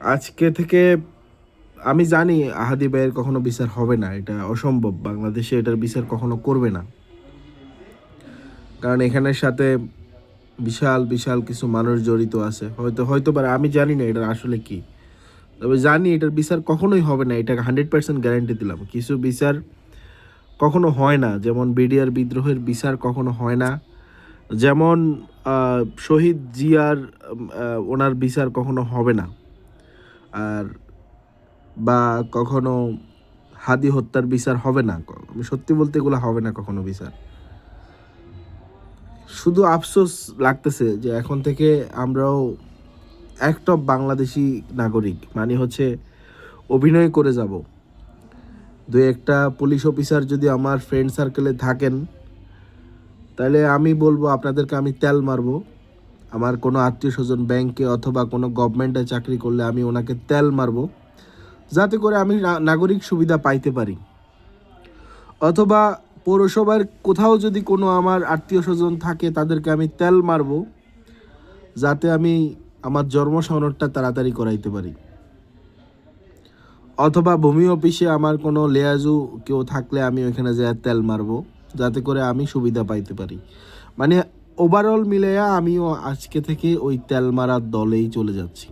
আজকে থেকে আমি জানি আহাদি ভাইয়ের কখনো বিচার হবে না, এটা অসম্ভব। বাংলাদেশে এটার বিচার কখনো করবে না। কারণ এখানের সাথে বিশাল বিশাল কিছু মানুষ জড়িত আছে। হয়তো হয়তো পারে আমি জানি না এটা আসলে কি। তবে জানি এটার বিচার কখনোই হবে না, এটাকে হান্ড্রেড পার্সেন্ট গ্যারান্টি দিলাম। কিছু বিচার কখনো হয় না, যেমন বিডিআর বিদ্রোহের বিচার কখনো হয় না। যেমন শহীদ জিয়ার ওনার বিচার কখনো হবে না। আর বা কখনো হাদি হত্যার বিচার হবে না? আমি সত্যি বলতে এগুলো হবে না কখনো বিচার। শুধু আফসোস লাগতেছে যে এখন থেকে আমরাও একটা বাংলাদেশি নাগরিক মানে হচ্ছে অভিনয় করে যাব। দু একটা পুলিশ অফিসার যদি আমার ফ্রেন্ড সার্কেলে থাকেন, তাহলে আমি বলব, আপনাদেরকে আমি তেল মারবো। আমার কোনো আত্মীয় স্বজন ব্যাংকে অথবা কোনো গভর্নমেন্টে চাকরি করলে আমি ওনাকে তেল মারবো, যাতে করে আমি নাগরিক সুবিধা পাইতে পারি। অথবা পৌরসভার কোথাও যদি কোনো আমার আত্মীয় স্বজন থাকে, তাদেরকে আমি তেল মারবো, যাতে আমি আমার জন্ম সনদটা তাড়াতাড়ি করাইতে পারি। অথবা ভূমি অফিসে আমার কোনো লেয়াজু কেউ থাকলে আমি ওইখানে যায় তেল মারবো, যাতে করে আমি সুবিধা পাইতে পারি। মানে ওভারঅল মিলেয়া আমিও আজকে থেকে ওই তেল মারার দলেই চলে যাচ্ছি।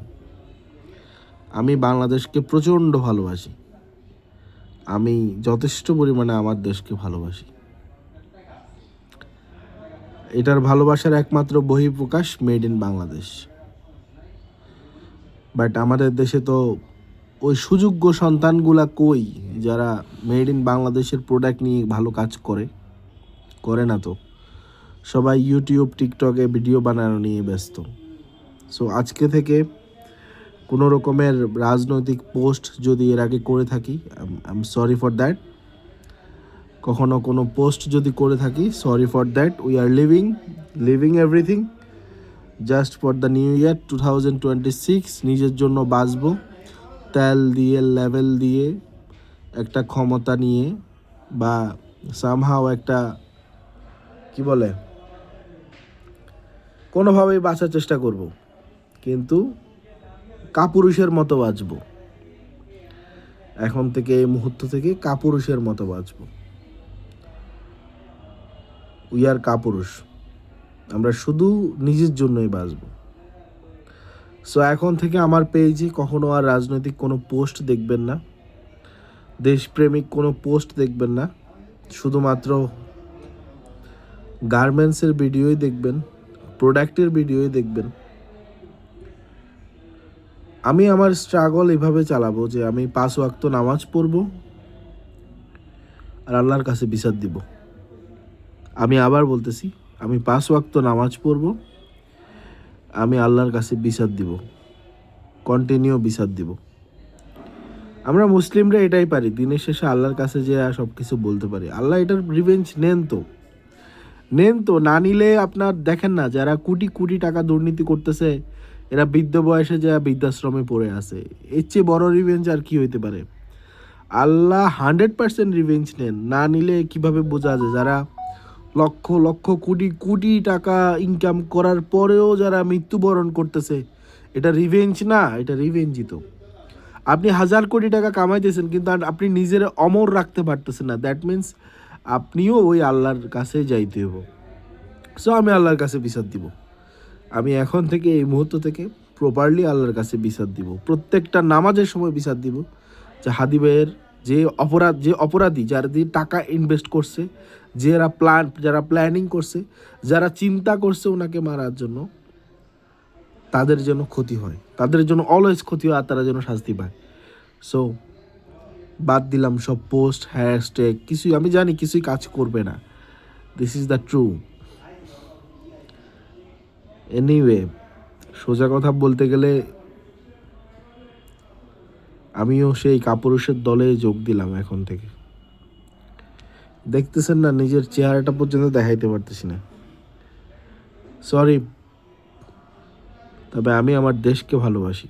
আমি বাংলাদেশকে প্রচণ্ড ভালোবাসি। আমি যথেষ্ট পরিমাণে আমার দেশকে ভালোবাসি। এটার ভালোবাসার একমাত্র বহিঃপ্রকাশ মেড ইন বাংলাদেশ বাট আমাদের দেশে তো ওই সুযোগ্য সন্তানগুলা কই যারা মেড ইন বাংলাদেশের প্রোডাক্ট নিয়ে ভালো কাজ করে? করে না তো। সবাই ইউটিউব টিকটকে ভিডিও বানানো নিয়ে ব্যস্ত। সো আজকে থেকে কোনো রকমের রাজনৈতিক পোস্ট যদি এর আগে করে থাকি I am sorry for that কখনো কোনো পোস্ট যদি করে থাকি sorry for that we are living living everything just for the new year two thousand twenty six নিজের জন্য বাঁচবো, তেল দিয়ে লেভেল দিয়ে, একটা ক্ষমতা নিয়ে বা সামহাও একটা, কি বলে? কোনোভাবেই বাঁচার চেষ্টা করব। কিন্তু কাপুরুষের মতো বাঁচব। এখন থেকে এই মুহূর্ত থেকে কাপুরুষের মতো বাঁচব। উই আর কাপুরুষ। আমরা শুধু নিজের জন্যই বাঁচব। সো এখন থেকে আমার পেজে কখনো আর রাজনৈতিক কোনো পোস্ট দেখবেন না। দেশপ্রেমিক কোনো পোস্ট দেখবেন না। শুধুমাত্র গার্মেন্টসের ভিডিওই দেখবেন। প্রোডাক্টের ভিডিওই দেখবেন। আমি আমার স্ট্রাগল এভাবে চালাবো যে আমি পাঁচ ওয়াক্ত নামাজ পড়ব আর আল্লাহর কাছে বিচার দিব। আমি আবার বলতেছি, আমি পাঁচ ওয়াক্ত নামাজ পড়ব, আমি আল্লাহর কাছে বিচার দিব কন্টিনিউ বিচার দিব। আমরা মুসলিমরা এটাই পারি, দিনের শেষে আল্লাহর কাছে যে সব কিছু বলতে পারি। আল্লাহ এটার রিভেঞ্জ নেন তো। নেন তো, না নিলে আপনার দেখেন না, যারা কোটি কোটি টাকা দুর্নীতি করতেছে, এরা বৃদ্ধ বয়সে যা বৃদ্ধাশ্রমে পড়ে আছে, এর চেয়ে বড় রিভেঞ্জ আর কি হইতে পারে? আল্লাহ হান্ড্রেড পার্সেন্ট রিভেঞ্জ নেন, না নিলে কীভাবে বোঝা যায়? যারা লক্ষ লক্ষ কোটি কোটি টাকা ইনকাম করার পরেও যারা মৃত্যুবরণ করতেছে, এটা রিভেঞ্জ না, এটা রিভেঞ্জই তো। আপনি হাজার কোটি টাকা কামাইতেছেন, কিন্তু আপনি নিজের অমর রাখতে পারতেছেন না। দ্যাট মিন্স আপনিও ওই আল্লাহর কাছে যাইতে হব সো আমি আল্লাহর কাছে বিচার দিব। আমি এখন থেকে, এই মুহূর্ত থেকে প্রপারলি আল্লাহর কাছে বিচার দিব। প্রত্যেকটা নামাজের সময় বিচার দিব। যে হাদি ভাইয়ের যে অপরাধ, যে অপরাধী যারা দিয়ে টাকা ইনভেস্ট করছে, যারা প্ল্যান যারা প্ল্যানিং করছে, যারা চিন্তা করছে ওনাকে মারার জন্য, তাদের জন্য ক্ষতি হয়। তাদের জন্য অলওয়েজ ক্ষতি হয় আর তারা যেন শাস্তি পায়। সো বাদ দিলাম সব পোস্ট হ্যাশট্যাগ কিছুই, আমি জানি কিছুই কাজ করবে না। This is the true anyway সোজা কথা বলতে গেলে, আমিও সেই কাপুরুষের দলে যোগ দিলাম এখন থেকে। দেখতেছেন না, নিজের চেহারাটা পর্যন্ত দেখাইতে পারতেছি না। সরি তবে আমি আমার দেশকে ভালোবাসি।